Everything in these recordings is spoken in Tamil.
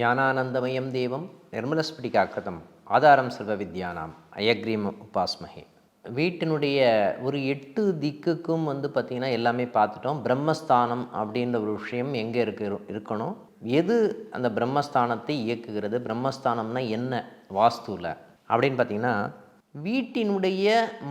ஞானானந்தமயம் தேவம் நிர்மலஸ்படிகாக்கிருதம் ஆதாரம் சர்வ வித்யானாம் அயக்ரீம் உபாஸ்மகே. வீட்டினுடைய ஒரு எட்டு திக்குக்கும் வந்து பார்த்திங்கன்னா எல்லாமே பார்த்துட்டோம். பிரம்மஸ்தானம் அப்படின்ற ஒரு விஷயம் எங்கே இருக்கு இருக்கணும்? எது அந்த பிரம்மஸ்தானத்தை இயக்குகிறது? பிரம்மஸ்தானம்னா என்ன வாஸ்துவில் அப்படின்னு பார்த்தீங்கன்னா வீட்டினுடைய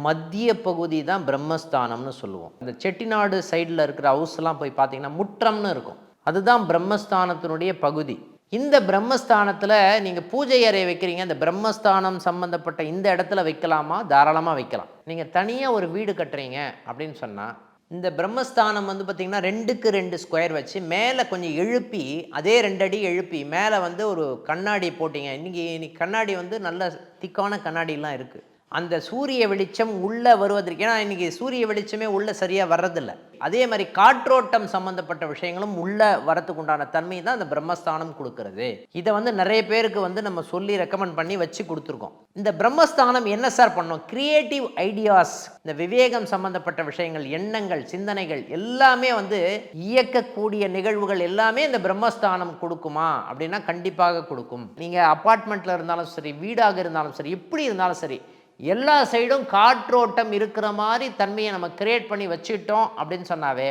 மத்திய பகுதி தான் பிரம்மஸ்தானம்னு சொல்லுவோம். இந்த செட்டிநாடு சைடில் இருக்கிற ஹவுஸ்லாம் போய் பார்த்தீங்கன்னா முற்றம்னு இருக்கும். அதுதான் பிரம்மஸ்தானத்தினுடைய பகுதி. இந்த பிரம்மஸ்தானத்தில் நீங்கள் பூஜை அறை வைக்கிறீங்க இந்த பிரம்மஸ்தானம் சம்மந்தப்பட்ட இந்த இடத்துல வைக்கலாமா? தாராளமாக வைக்கலாம். நீங்கள் தனியாக ஒரு வீடு கட்டுறீங்க அப்படின்னு சொன்னால் இந்த பிரம்மஸ்தானம் வந்து பார்த்திங்கன்னா ரெண்டுக்கு ரெண்டு ஸ்கொயர் வச்சு மேலே கொஞ்சம் எழுப்பி அதே ரெண்டு அடி எழுப்பி மேலே வந்து ஒரு கண்ணாடி போட்டிங்க. இன்றைக்கி இன்னைக்கு கண்ணாடி வந்து நல்ல திக்கான கண்ணாடிலாம் இருக்குது அந்த சூரிய வெளிச்சம் உள்ளே வருவதற்கு ஏன்னா இன்றைக்கி சூரிய வெளிச்சமே உள்ளே சரியாக வர்றதில்ல. அதே மாதிரி காற்றோட்டம் சம்மந்தப்பட்ட விஷயங்களும் உள்ளே வரத்துக்கு உண்டான தன்மை தான் அந்த பிரம்மஸ்தானம் கொடுக்கறது. இதை வந்து நிறைய பேருக்கு வந்து நம்ம சொல்லி ரெக்கமெண்ட் பண்ணி வச்சு கொடுத்துருக்கோம். இந்த பிரம்மஸ்தானம் என்ன சார் பண்ணோம்? கிரியேட்டிவ் ஐடியாஸ் இந்த விவேகம் சம்மந்தப்பட்ட விஷயங்கள் எண்ணங்கள் சிந்தனைகள் எல்லாமே வந்து இயக்கக்கூடிய நிகழ்வுகள் எல்லாமே இந்த பிரம்மஸ்தானம் கொடுக்குமா? அப்படின்னா கண்டிப்பாக கொடுக்கும். நீங்கள் அப்பார்ட்மெண்ட்டில் இருந்தாலும் சரி வீடாக இருந்தாலும் சரி எப்படி இருந்தாலும் சரி எல்லா சைடும் காற்றோட்டம் இருக்கிற மாதிரி தன்மையை நம்ம கிரியேட் பண்ணி வச்சுட்டோம் அப்படின்னு சொன்னாவே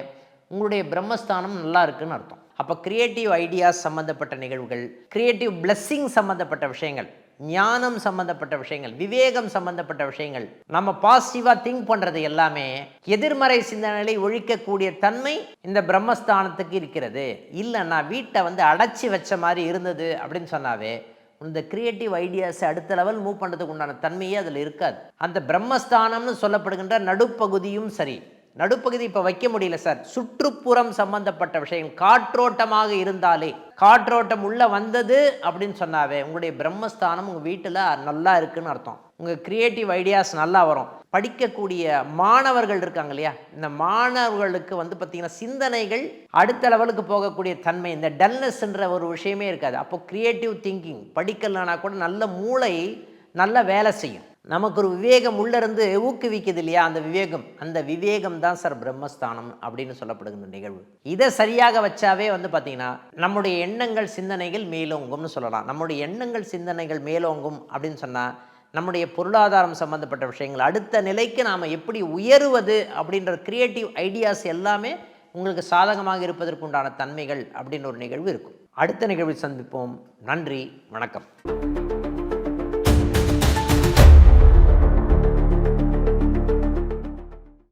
உங்களுடைய பிரம்மஸ்தானம் நல்லா இருக்குன்னு அர்த்தம். அப்போ கிரியேட்டிவ் ஐடியாஸ் சம்மந்தப்பட்ட நிகழ்வுகள் கிரியேட்டிவ் பிளெஸ்ஸிங் சம்மந்தப்பட்ட விஷயங்கள் ஞானம் சம்மந்தப்பட்ட விஷயங்கள் விவேகம் சம்மந்தப்பட்ட விஷயங்கள் நம்ம பாசிட்டிவாக திங்க் பண்ணுறது எல்லாமே எதிர்மறை சிந்தனைகளை ஒழிக்கக்கூடிய தன்மை இந்த பிரம்மஸ்தானத்துக்கு இருக்கிறது. இல்லைன்னா வீட்டை வந்து அடைச்சி வச்ச மாதிரி இருந்தது அப்படின்னு சொன்னாவே இந்த கிரியேட்டிவ் ஐடியாஸை அடுத்த லெவல் மூவ் பண்ணுறதுக்கு உண்டான தன்மையே அதில் இருக்காது. அந்த பிரம்மஸ்தானம்னு சொல்லப்படுகின்ற நடுப்பகுதியும் சரி. நடுப்பகுதி இப்போ வைக்க முடியல சார் சுற்றுப்புறம் சம்பந்தப்பட்ட விஷயம். காற்றோட்டமாக இருந்தாலே காற்றோட்டம் உள்ள வந்தது அப்படின்னு சொன்னாவே உங்களுடைய பிரம்மஸ்தானம் உங்கள் வீட்டில் நல்லா இருக்குன்னு அர்த்தம். உங்கள் கிரியேட்டிவ் ஐடியாஸ் நல்லா வரும். படிக்கக்கூடிய மாணவர்கள் இருக்காங்க இல்லையா? இந்த மாணவர்களுக்கு வந்து பார்த்திங்கன்னா சிந்தனைகள் அடுத்த லெவலுக்கு போகக்கூடிய தன்மை இந்த டல்னஸ்ன்ற ஒரு விஷயமே இருக்காது. அப்போ கிரியேட்டிவ் திங்கிங் படிக்கலனா கூட நல்ல மூளை நல்ல வேலை செய்யும். நமக்கு ஒரு விவேகம் உள்ளிருந்து ஊக்குவிக்குது இல்லையா அந்த விவேகம்? அந்த விவேகம் தான் சார் பிரம்மஸ்தானம் அப்படின்னு சொல்லப்படுகின்ற நிகழ்வு. இதை சரியாக வச்சாவே வந்து பார்த்திங்கன்னா நம்முடைய எண்ணங்கள் சிந்தனைகள் மேலோங்கும்னு சொல்லலாம். நம்முடைய எண்ணங்கள் சிந்தனைகள் மேலோங்கும் அப்படின்னு சொன்னால் நம்முடைய பொருளாதாரம் சம்மந்தப்பட்ட விஷயங்கள் அடுத்த நிலைக்கு நாம் எப்படி உயருவது அப்படின்ற கிரியேட்டிவ் ஐடியாஸ் எல்லாமே உங்களுக்கு சாதகமாக இருப்பதற்கு உண்டான தன்மைகள் அப்படின்னு ஒரு நிகழ்வு இருக்கும். அடுத்த நிகழ்வில் சந்திப்போம். நன்றி. வணக்கம்.